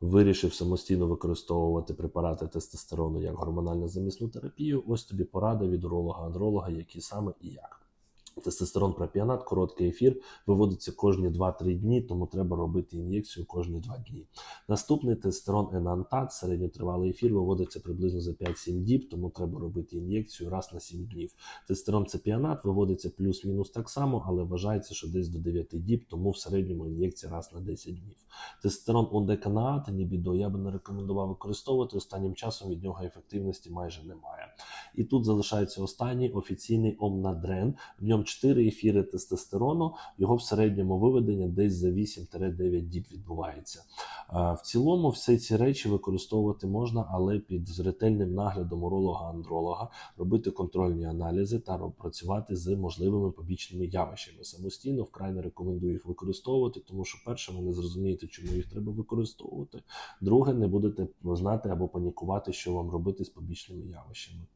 вирішив самостійно використовувати препарати тестостерону як гормональну замісну терапію, ось тобі порада від уролога-андролога, які саме і як. Тестостерон пропіонат, короткий ефір, виводиться кожні 2-3 дні, тому треба робити ін'єкцію кожні 2 дні. Наступний тестостерон енантат, середньотривалий ефір, виводиться приблизно за 5-7 діб, тому треба робити ін'єкцію раз на 7 днів. Тестостерон цепіонат виводиться плюс-мінус так само, але вважається, що десь до 9 діб, тому в середньому ін'єкція раз на 10 днів. Тестостерон ондеканаат, нібідо, я би не рекомендував використовувати. Останнім часом від нього ефективності майже немає. І тут залишається останній офіційний омнадрен. В ньому 4 ефіри тестостерону, його в середньому виведення десь за 8-9 діб відбувається. Е, В цілому всі ці речі використовувати можна, але під ретельним наглядом уролога-андролога, робити контрольні аналізи та працювати з можливими побічними явищами. Самостійно вкрай не рекомендую їх використовувати, тому що перше, ви не зрозумієте, чому їх треба використовувати. Друге, не будете знати або панікувати, що вам робити з побічними явищами.